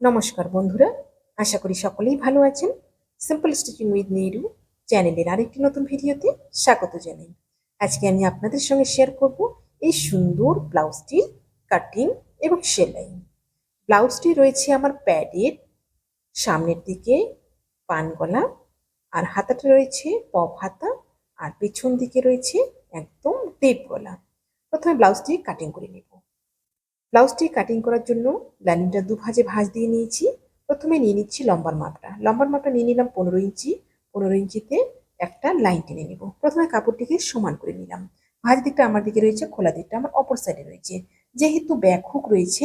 নমস্কার বন্ধুরা, আশা করি সকলেই ভালো আছেন। সিম্পল স্টিচিং উইথ নেহরু চ্যানেলের আরেকটি নতুন ভিডিওতে স্বাগত জানাই। আজকে আমি আপনাদের সঙ্গে শেয়ার করব এই সুন্দর ব্লাউজটির কাটিং এবং সেলাই। ব্লাউজটি রয়েছে আমার প্যাডের সামনের দিকে পান গলা, আর হাতাটা রয়েছে পপ হাতা, আর পেছন দিকে রয়েছে একদম টেপ গলা। প্রথমে ব্লাউজটি কাটিং করে নেব। ব্লাউজটি কাটিং করার জন্য লাইনিংটা দু ভাজে ভাঁজ দিয়ে নিয়েছি। প্রথমে নিয়ে নিচ্ছি লম্বার মাপটা। লম্বার মাপটা নিয়ে নিলাম পনেরো ইঞ্চি। পনেরো ইঞ্চিতে একটা লাইন টেনে নেব। প্রথমে কাপড়টিকে সমান করে নিলাম। ভাঁজ দিকটা আমার দিকে রয়েছে, খোলা দিকটা আমার অপর সাইডে রয়েছে। যেহেতু ব্যাক হুক রয়েছে,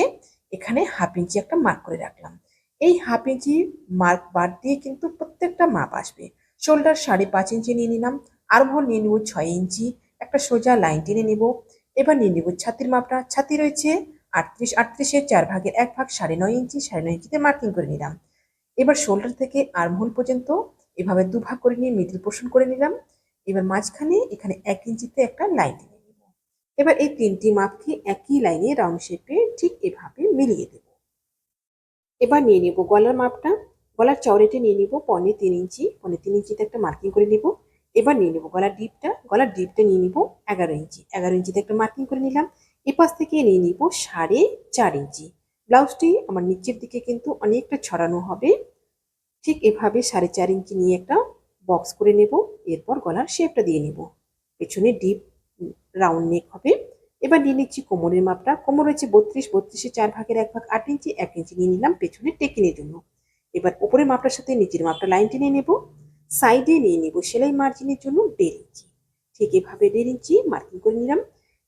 এখানে হাফ ইঞ্চি একটা মার্ক করে রাখলাম। এই হাফ ইঞ্চি মার্ক বাদ দিয়ে কিন্তু প্রত্যেকটা মাপ আসবে। শোল্ডার সাড়ে পাঁচ ইঞ্চি নিয়ে নিলাম। আরমহল নিয়ে নেব ছয় ইঞ্চি। একটা সোজা লাইন টেনে নেব। এবার নিয়ে নেব ছাতির মাপটা। ছাতি রয়েছে আটত্রিশ আটত্রিশের চার ভাগের এক ভাগ সাড়ে নয় ইঞ্চি, সাড়ে নয় ইঞ্চিতে মার্কিং করে নিলাম। এবার শোল্ডার থেকে আর্মহোল পর্যন্ত এভাবে দু ভাগ করে নিয়ে মিডিল পোর্শন করে নিলাম। এবার মাঝখানে এখানে এক ইঞ্চিতে একটা লাইন টেনে নেব। এবার এই তিনটি মাপকে একই লাইনে রাউন্ড শেপে ঠিক এভাবে মিলিয়ে দেব। এবার নিয়ে নেব গলার মাপটা। গলার চওড়েটে নিয়ে নিব পনে তিন ইঞ্চি, পনে তিন ইঞ্চিতে একটা মার্কিং করে নিব। এবার নিয়ে নেব গলার ডিপটা গলার ডিপটা নিয়ে নিব এগারো ইঞ্চি। এগারো ইঞ্চিতে একটা মার্কিং করে নিলাম। এপাশ থেকে নিয়ে নিব সাড়ে চার ইঞ্চি। ব্লাউজটি আমার নিচের দিকে কিন্তু অনেকটা ছড়ানো হবে। ঠিক এভাবে সাড়ে চার ইঞ্চি নিয়ে একটা বক্স করে নেব। এরপর গলার শেপটা দিয়ে নেব। পেছনে ডিপ রাউন্ড নেক হবে। এবার নিয়ে নিচ্ছি কোমরের মাপটা। কোমর রয়েছে বত্রিশ, বত্রিশে চার ভাগের এক ভাগ আট ইঞ্চি, এক ইঞ্চি নিয়ে নিলাম, পেছনে টেকিনের জন্য। এবার উপরের মাপটার সাথে নিচের মাপটা লাইন টেনে নেব। সাইডে নিয়ে নেব সেলাই মার্জিনের জন্য দেড় ইঞ্চি। ঠিক এভাবে দেড় ইঞ্চি মার্কিং করে নিলাম।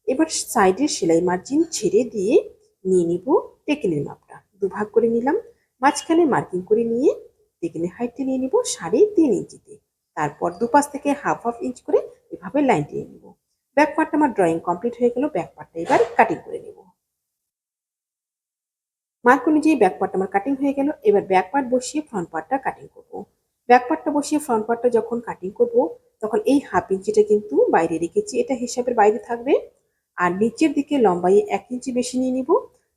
এবার সাইডের সেলাই মার্জিন ছেড়ে দিয়ে নিয়ে নিব টেকেনের মাপটা। দুভাগ করে নিলাম, মাঝখানে মার্কিং করে নিয়ে টেকেনের হাইটটা নিয়ে নিব সাড়ে তিন ইঞ্চিতে। তারপর দুপাশ থেকে হাফ হাফ ইঞ্চ করে এভাবে লাইন টেনে নিব। ব্যাক পার্টটা আমার ড্রয়িং কমপ্লিট হয়ে গেল ব্যাক পার্টটা এবার কাটিং করে নেব। মার্ক অনুযায়ী ব্যাক পার্ট আমার কাটিং হয়ে গেল, এবার ব্যাক পার্ট বসিয়ে ফ্রন্ট পার্টটা কাটিং করব। ব্যাক পার্টটা বসিয়ে ফ্রন্ট পার্টটা যখন কাটিং করব, তখন এই হাফ ইঞ্চিটা কিন্তু বাইরে রেখেছি, এটা হিসাবের বাইরে থাকবে। আর নিচের দিকে লম্বাই এক ইঞ্চি বেশি নিয়ে নিব,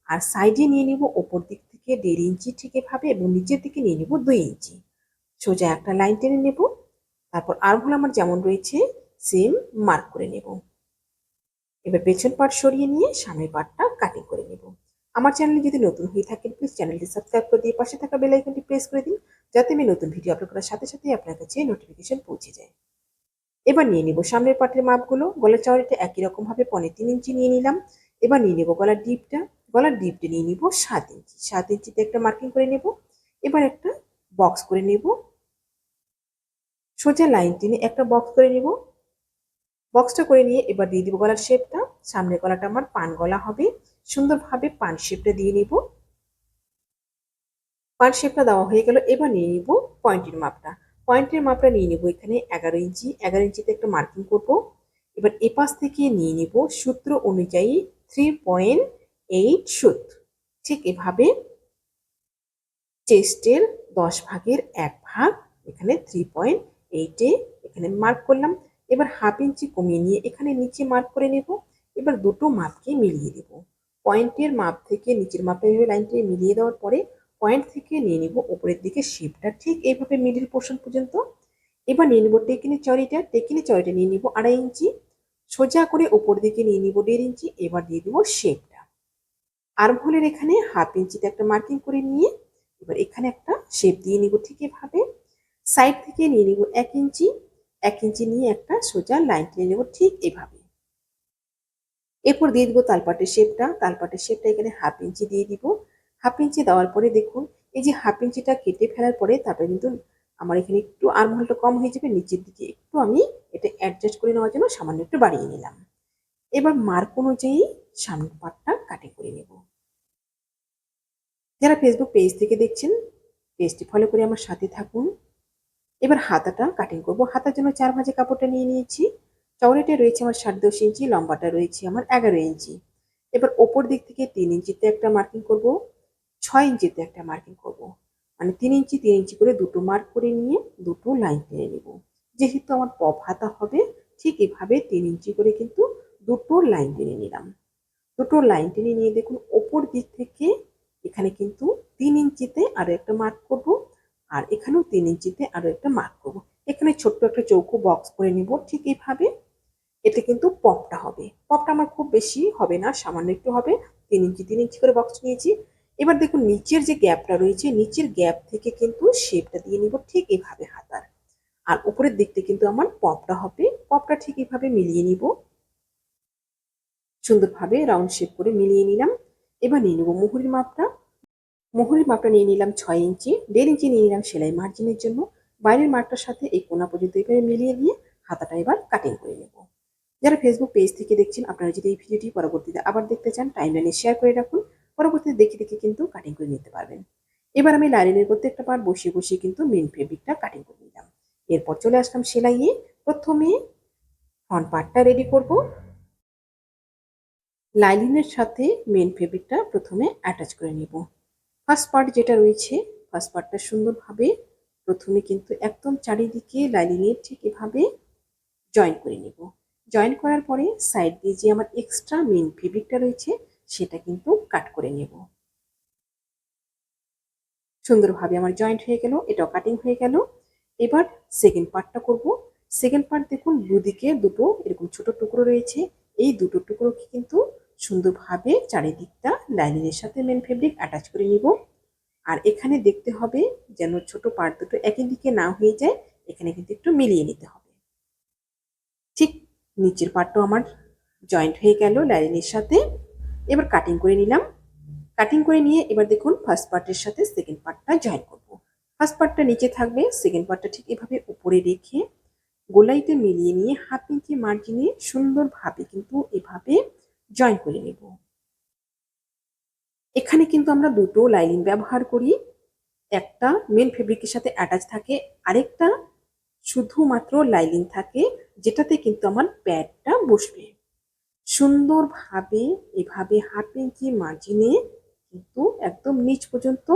আর সাইডে নিয়ে নিব ওপর দিক থেকে দেড় ইঞ্চি ঠিক এভাবে এবং নিচের দিকে নিয়ে নিব দুই ইঞ্চি। সোজা একটা লাইন টেনে নেব, তারপর আরগুলো আমার যেমন রয়েছে সেম মার্ক করে নেব। এবার পেছন পার্ট সরিয়ে নিয়ে সামনের পার্টটা কাটিং করে নেব। আমার চ্যানেলে যদি নতুন হয়ে থাকেন প্লিজ চ্যানেলটি সাবস্ক্রাইব করে দিয়ে পাশে থাকা বেল আইকনটি প্রেস করে দিন, যাতে আমি নতুন ভিডিও আপলোড করার সাথে সাথে আপনার কাছে নোটিফিকেশন পৌঁছে যায়। এবার নিয়ে নিব সামনের পাটের মাপগুলো। গলার চওড়াটা একই রকম ভাবে পনেরো তিন ইঞ্চি নিয়ে নিলাম। এবার নিয়ে নেব গলার ডিপটা। গলার ডিপটা নিয়ে নিব সাত ইঞ্চি। সাত ইঞ্চিতে একটা মার্কিং করে নেব। এবার একটা বক্স করে নেব। সোজা লাইন টেনে একটা বক্স করে নেব। বক্সটা করে নিয়ে এবার দিয়ে দিব গলার শেপটা। সামনের গলাটা আমার পান গলা হবে। সুন্দরভাবে পান শেপটা দিয়ে নেব। পান শেপটা দেওয়া হয়ে গেল। এবার নিয়ে নিব পয়েন্টের মাপটা। পয়েন্টের মাপটা নিয়ে নেব এখানে এগারো ইঞ্চি। এগারো ইঞ্চিতে একটা মার্কিং করব। এবার এপাশ থেকে নিয়ে নেব সূত্র অনুযায়ী থ্রি পয়েন্ট এইট সুত ঠিক এভাবে চেস্টের দশ ভাগের এক ভাগ, এখানে থ্রি পয়েন্ট এইটে এখানে মার্ক করলাম। এবার হাফ ইঞ্চি কমিয়ে নিয়ে এখানে নিচে মার্ক করে নেব। এবার দুটো মাপকে মিলিয়ে দেব। পয়েন্টের মাপ থেকে নিচের মাপটা এভাবে লাইনটি মিলিয়ে দেওয়ার পরে পয়েন্ট থেকে নিয়ে নিব উপরের দিকে শেপটা ঠিক এইভাবে মিডিল পোর্শন পর্যন্ত। এবার নিয়ে নিব টেকিনি চড়িটা টেকিনি চড়িটা নিয়ে নিব আড়াই ইঞ্চি সোজা করে উপর দিকে নিয়ে নিব দেড় ইঞ্চি এবার দিয়ে দিব শেপটা আর্মহোলের এখানে হাফ ইঞ্চিতে একটা মার্কিং করে নিয়ে এবার এখানে একটা শেপ দিয়ে নিব ঠিক এভাবে। সাইড থেকে নিয়ে নিব এক ইঞ্চি এক ইঞ্চি নিয়ে একটা সোজা লাইন টেনে নেব ঠিক এভাবে। এরপর দিয়ে দিব তালপাটের শেপটা তালপাটের শেপটা এখানে হাফ ইঞ্চি দিয়ে দিব। হাফ ইঞ্চি দেওয়ার পরে দেখুন, এই যে হাফ ইঞ্চিটা কেটে ফেলার পরে তারপরে কিন্তু আমার এখানে একটু আর্মহলটা কম হয়ে যাবে, নিচের দিকে একটু আমি এটা অ্যাডজাস্ট করে নেওয়ার জন্য সামান্য একটু বাড়িয়ে নিলাম। এবার মার্ক অনুযায়ী সামনের পাটটা কাটে করে নেব। যারা ফেসবুক পেজ থেকে দেখছেন পেজটি ফলো করে আমার সাথে থাকুন। এবার হাতাটা কাটিং করব। হাতার জন্য চার ভাজে কাপড়টা নিয়ে নিয়েছি। চওড়াটা রয়েছে আমার সাত দশ ইঞ্চি, লম্বাটা রয়েছে আমার এগারো ইঞ্চি। এবার ওপর দিক থেকে তিন ইঞ্চিতে একটা মার্কিং করব। ছয় ইঞ্চিতে একটা মার্কিং করব। মানে তিন ইঞ্চি তিন ইঞ্চি করে দুটো মার্ক করে নিয়ে দুটো লাইন টেনে নেব। যেহেতু আমার পপ হাতা হবে, ঠিক এভাবে তিন ইঞ্চি করে কিন্তু দুটো লাইন টেনে নিলাম। দুটো লাইন টেনে নিয়ে দেখুন, ওপর দিক থেকে এখানে কিন্তু তিন ইঞ্চিতে আরও একটা মার্ক করব আর এখানেও তিন ইঞ্চিতে আরও একটা মার্ক করব। এখানে ছোট্ট একটা চৌকো বক্স করে নিব, ঠিক এইভাবে। এতে কিন্তু পপটা হবে। পপটা আমার খুব বেশি হবে না, সামান্য একটু হবে। তিন ইঞ্চি তিন ইঞ্চি করে বক্স নিয়েছি। এবার দেখুন, নিচের যে গ্যাপটা রয়েছে, নিচের গ্যাপ থেকে কিন্তু শেপটা দিয়ে নিব ঠিক এইভাবে হাতার। আর উপরের দিকটা কিন্তু আমার পপটা হবে পপটা ঠিক এইভাবে মিলিয়ে নিব। সুন্দরভাবে রাউন্ড শেপ করে মিলিয়ে নিলাম। এবার নিয়ে নেব মুহুরির মাপটা। মুহুরির মাপটা নিয়ে নিলাম ছয় ইঞ্চি, দেড় ইঞ্চি নিয়ে নিলাম সেলাই মার্জিনের জন্য। বাইরের মাপটার সাথে এই কোনা পর্যন্ত এভাবে মিলিয়ে নিয়ে হাতাটা এবার কাটিং করে নেব। যারা ফেসবুক পেজ থেকে দেখছেন, আপনারা যদি এই ভিডিওটি পরবর্তীতে আবার দেখতে চান টাইমলাইনে শেয়ার করে রাখুন। পরবর্তীতে দেখে দেখে কিন্তু কাটিং করে নিতে পারবেন। এবার আমি লাইনের প্রত্যেকটা পার বসিয়ে বসিয়ে কিন্তু মেন ফেব্রিকটা কাটিং করে নিলাম। এরপর চলে আসলাম সেলাইয়ে। প্রথমে ফ্রন্ট পার্টটা রেডি করব। লাইলিনের সাথে মেন ফেব্রিকটা প্রথমে অ্যাটাচ করে নিব। ফার্স্ট পার্ট যেটা রয়েছে ফার্স্ট পার্টটা সুন্দরভাবে প্রথমে কিন্তু একদম চারিদিকে লাইলিনের ঠিক এভাবে জয়েন করে নিব। জয়েন করার পরে সাইড দিয়ে যে আমার এক্সট্রা মেন ফেব্রিকটা রয়েছে সেটা কিন্তু কাট করে নেব। সুন্দরভাবে আমার জয়েন্ট হয়ে গেল, এটাও কাটিং হয়ে গেল। এবার সেকেন্ড পার্টটা করব। সেকেন্ড পার্ট দেখুন, দুদিকে দুটো এরকম ছোট টুকরো রয়েছে। এই দুটো টুকরোকে কিন্তু সুন্দরভাবে চারিদিকটা লাইনিংয়ের সাথে মেন ফেব্রিক অ্যাটাচ করে নিব। আর এখানে দেখতে হবে যেন ছোট পার্ট দুটো একই দিকে না হয়ে যায়, এখানে কিন্তু একটু মিলিয়ে নিতে হবে। ঠিক নিচের পার্টটাও আমার জয়েন্ট হয়ে গেল লাইনিংয়ের সাথে। এবার কাটিং করে নিলাম। কাটিং করে নিয়ে এবার দেখুন ফার্স্ট পার্টের সাথে সেকেন্ড পার্টটা জয়েন করব। ফার্স্ট পার্টটা নিচে থাকবে সেকেন্ড পার্টটা ঠিক এভাবে উপরে রেখে গোলাইতে মিলিয়ে নিয়ে হাফ ইঞ্চি মার্জিনে সুন্দরভাবে কিন্তু এভাবে জয়েন করে নেব। এখানে কিন্তু আমরা দুটো লাইলিন ব্যবহার করি। একটা মেন ফেব্রিকের সাথে অ্যাটাচ থাকে, আরেকটা শুধুমাত্র লাইলিন থাকে, যেটাতে কিন্তু আমার প্যাডটা বসবে। সুন্দরভাবে, এভাবে হাফ ইঞ্চি মার্জিনে কিন্তু একদম নিচ পর্যন্ত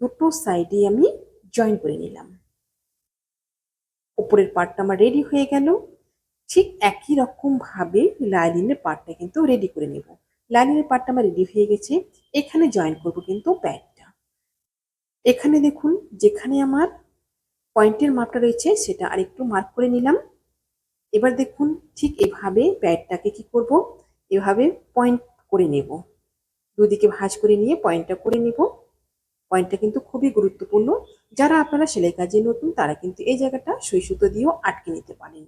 দুটো সাইডে আমি জয়েন করে নিলাম। উপরের পার্টটা আমার রেডি হয়ে গেল। ঠিক একই রকম ভাবে লাইলিনের পার্টটা কিন্তু রেডি করে নেব। লাইলিনের পার্টটা আমার রেডি হয়ে গেছে। এখানে জয়েন করব কিন্তু প্যাডটা এখানে দেখুন, যেখানে আমার পয়েন্টের মাপটা রয়েছে, সেটা আরেকটু মার্ক করে নিলাম। এবার দেখুন ঠিক এভাবে প্যাডটাকে কি করব? এভাবে পয়েন্ট করে নেব। দুদিকে ভাঁজ করে নিয়ে পয়েন্টটা করে নেব। পয়েন্টটা কিন্তু খুবই গুরুত্বপূর্ণ। যারা আপনারা সেলাই কাজে নতুন, তারা কিন্তু এই জায়গাটা সুই সুতো দিয়েও আটকে নিতে পারেন।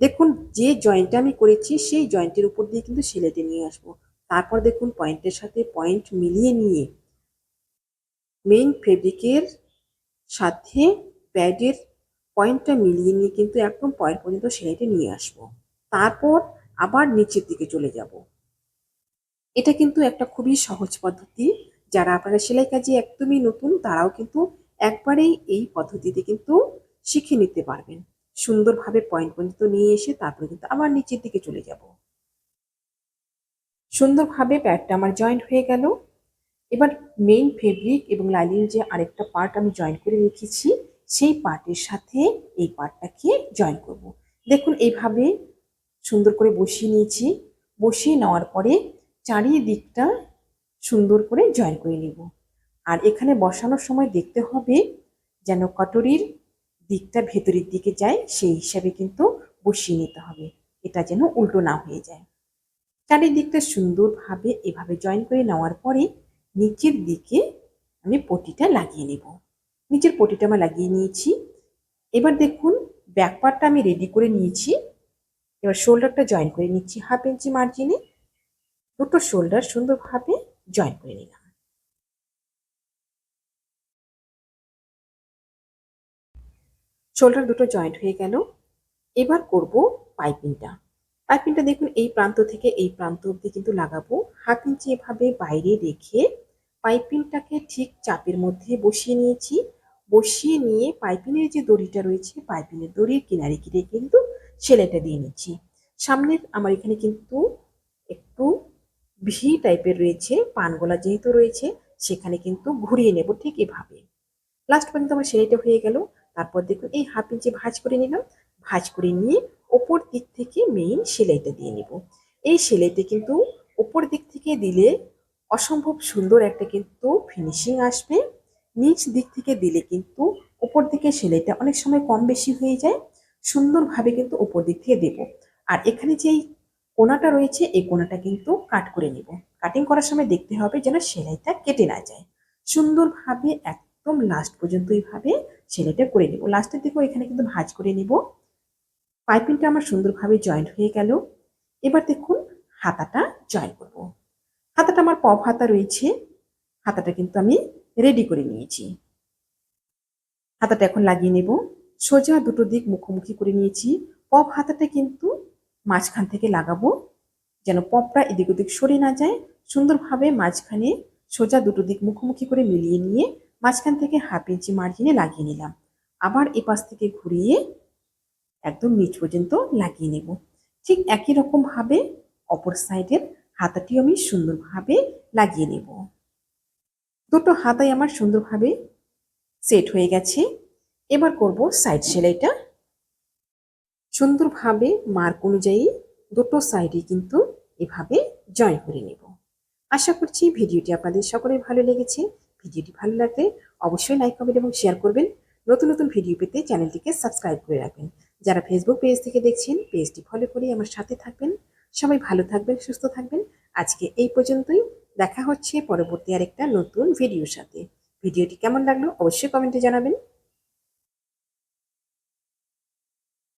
দেখুন, যে জয়েন্টটা আমি করেছি, সেই জয়েন্টের উপর দিয়ে কিন্তু সেলাইটা নিয়ে আসব। তারপর দেখুন পয়েন্টের সাথে পয়েন্ট মিলিয়ে নিয়ে মেইন ফেব্রিকের সাথে প্যাডের পয়েন্টটা মিলিয়ে নিয়ে কিন্তু একদম পয়েন্ট পর্যন্ত সেলাইটা নিয়ে আসব। তারপর আবার নিচের দিকে চলে যাব। এটা কিন্তু একটা খুবই সহজ পদ্ধতি। যারা আপনারা সেলাই কাজে একদমই নতুন, তারাও কিন্তু একবারেই এই পদ্ধতিতে কিন্তু শিখে নিতে পারবেন। সুন্দরভাবে পয়েন্ট পর্যন্ত নিয়ে এসে তারপরে কিন্তু আবার নিচের দিকে চলে যাব। সুন্দরভাবে প্যাডটা আমার জয়েন্ট হয়ে গেল। এবার মেইন ফেব্রিক এবং লাইলিনের যে আরেকটা পার্ট আমি জয়েন করে রেখেছি সেই পার্টের সাথে এই পার্টটাকে জয়েন করব। দেখুন, এইভাবে সুন্দর করে বসিয়ে নিয়েছি। বসিয়ে নেওয়ার পরে চারিদিকটা সুন্দর করে জয়েন করে নিব। আর এখানে বসানোর সময় দেখতে হবে যেন কটরির দিকটা ভেতরের দিকে যায়, সেই হিসাবে কিন্তু বসিয়ে নিতে হবে। এটা যেন উল্টো না হয়ে যায়। চারিদিকটা সুন্দরভাবে এভাবে জয়েন করে নেওয়ার পরে নিচের দিকে আমি পটিটা লাগিয়ে নেব। নিচের পটিটা আমি লাগিয়ে নিয়েছি। এবার দেখুন ব্যাক পার্টটা আমি রেডি করে নিয়েছি। এবার শোল্ডারটা জয়েন করে নিচ্ছি হাফ ইঞ্চি মার্জিনে দুটো শোল্ডার সুন্দরভাবে জয়েন করে নিলাম। শোল্ডার দুটো জয়েন্ট হয়ে গেল। এবার করব পাইপিংটা পাইপিংটা দেখুন, এই প্রান্ত থেকে এই প্রান্ত অবধি কিন্তু লাগাবো। হাফ ইঞ্চি এভাবে বাইরে রেখে পাইপিংটাকে ঠিক চাপের মধ্যে বসিয়ে নিয়েছি। বসিয়ে নিয়ে পাইপিংয়ের যে দড়িটা রয়েছে পাইপিংয়ের দড়ির কিনারে কিনে কিন্তু সেলাইটা দিয়ে নিচ্ছি। সামনের আমার এখানে কিন্তু একটু ভি টাইপের রয়েছে, পানগোলা যেহেতু রয়েছে, সেখানে কিন্তু ঘুরিয়ে নেব ঠিক এভাবে। লাস্ট পর্যন্ত আমার সেলাইটা হয়ে গেল। তারপর দেখুন, এই হাফ ইঞ্চি ভাঁজ করে নিলাম। ভাঁজ করে নিয়ে ওপর দিক থেকে মেইন সেলাইটা দিয়ে নেব। এই সেলাইটা কিন্তু ওপর দিক থেকে দিলে অসম্ভব সুন্দর একটা কিন্তু ফিনিশিং আসবে। নিচ দিক থেকে দিলে কিন্তু উপর দিকে সেলাইটা অনেক সময় কম বেশি হয়ে যায়। সুন্দরভাবে কিন্তু উপর দিক থেকে দেব। আর এখানে যেই কোনাটা রয়েছে, এই কোনাটা কিন্তু কাট করে নিব। কাটিং করার সময় দেখতে হবে যেন সেলাইটা কেটে না যায়। সুন্দরভাবে একদম লাস্ট পর্যন্ত এইভাবে সেলাইটা করে নেব। লাস্টের দিকেও এখানে কিন্তু ভাজ করে নেব। পাইপিংটা আমার সুন্দরভাবে জয়েন্ট হয়ে গেল। এবার দেখুন হাতাটা জয়েন করব। হাতাটা আমার পপ হাতা রয়েছে। হাতাটা কিন্তু আমি রেডি করে নিয়েছি। হাতাটা এখন লাগিয়ে নেব। সোজা দুটো দিক মুখোমুখি করে নিয়েছি। পপ হাতাটা কিন্তু মাঝখান থেকে লাগাবো, যেন পপটা এদিক ওদিক সরে না যায়। সুন্দরভাবে মাঝখানে সোজা দুটো দিক মুখোমুখি করে মিলিয়ে নিয়ে মাঝখান থেকে হাফ ইঞ্চি মার্জিনে লাগিয়ে নিলাম। আবার এপাশ থেকে ঘুরিয়ে একদম নিচ পর্যন্ত লাগিয়ে নেব। ঠিক একই রকমভাবে অপর সাইডের হাতাটিও আমি সুন্দরভাবে লাগিয়ে নেব। দুটো হাতাই আমার সুন্দরভাবে সেট হয়ে গেছে। এবার করব সাইড সেলাইটা। সুন্দরভাবে মার্ক অনুযায়ী দুটো সাইডে কিন্তু এভাবে জয়েন করে নেব। আশা করছি ভিডিওটি আপনাদের সকলের ভালো লেগেছে। ভিডিওটি ভালো লাগলে অবশ্যই লাইক কমেন্ট এবং শেয়ার করবেন। নতুন নতুন ভিডিও পেতে চ্যানেলটিকে সাবস্ক্রাইব করে রাখবেন। যারা ফেসবুক পেজ থেকে দেখছেন পেজটি ফলো করে আমার সাথে থাকবেন। সবাই ভালো থাকবেন, সুস্থ থাকবেন। আজকে এই পর্যন্তই। দেখা হচ্ছে পরবর্তী আরেকটা নতুন ভিডিওর সাথে। ভিডিওটি কেমন লাগল অবশ্যই কমেন্টে জানাবেন।